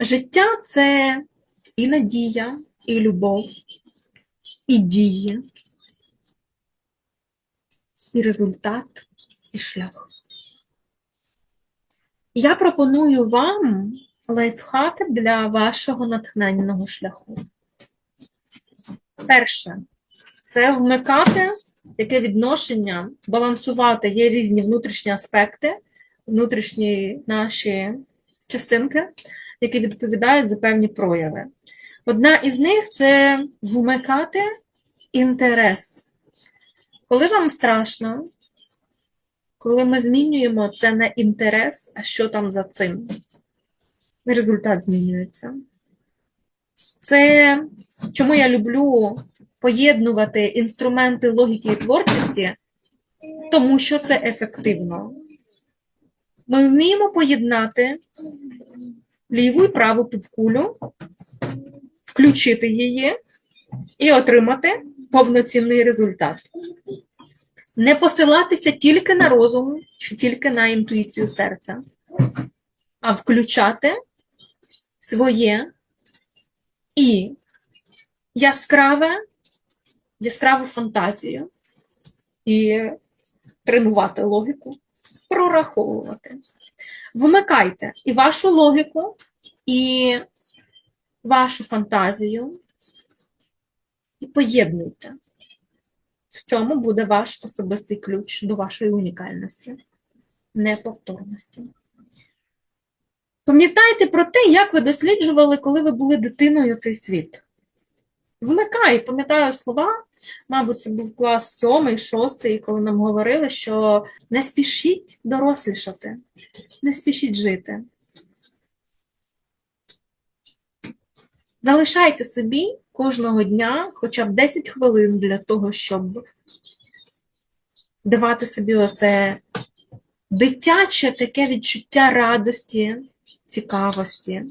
Життя це і надія, і любов, і дії, і результат, і шлях. Я пропоную вам лайфхаки для вашого натхненного шляху. Перше це вмикати яке відношення, балансувати. Є різні внутрішні аспекти, внутрішні наші частинки, які відповідають за певні прояви. Одна із них це вмикати інтерес. Коли вам страшно, коли ми змінюємо це на інтерес, а що там за цим? Результат змінюється. Це чому я люблю поєднувати інструменти логіки і творчості, тому що це ефективно. Ми вміємо поєднати ліву і праву півкулю, включити її і отримати повноцінний результат. Не посилатися тільки на розум чи тільки на інтуїцію серця, а включати своє і яскраве, яскраву фантазію і тренувати логіку, прораховувати. Вмикайте і вашу логіку, і вашу фантазію, і поєднуйте. В цьому буде ваш особистий ключ до вашої унікальності, неповторності. Пам'ятайте про те, як ви досліджували, коли ви були дитиною цей світ. Вмикай, пам'ятаю слова, мабуть, це був клас сьомий, шостий, коли нам говорили, що не спішіть дорослішати, не спішіть жити. Залишайте собі кожного дня хоча б 10 хвилин для того, щоб давати собі оце дитяче таке відчуття радості, цікавості.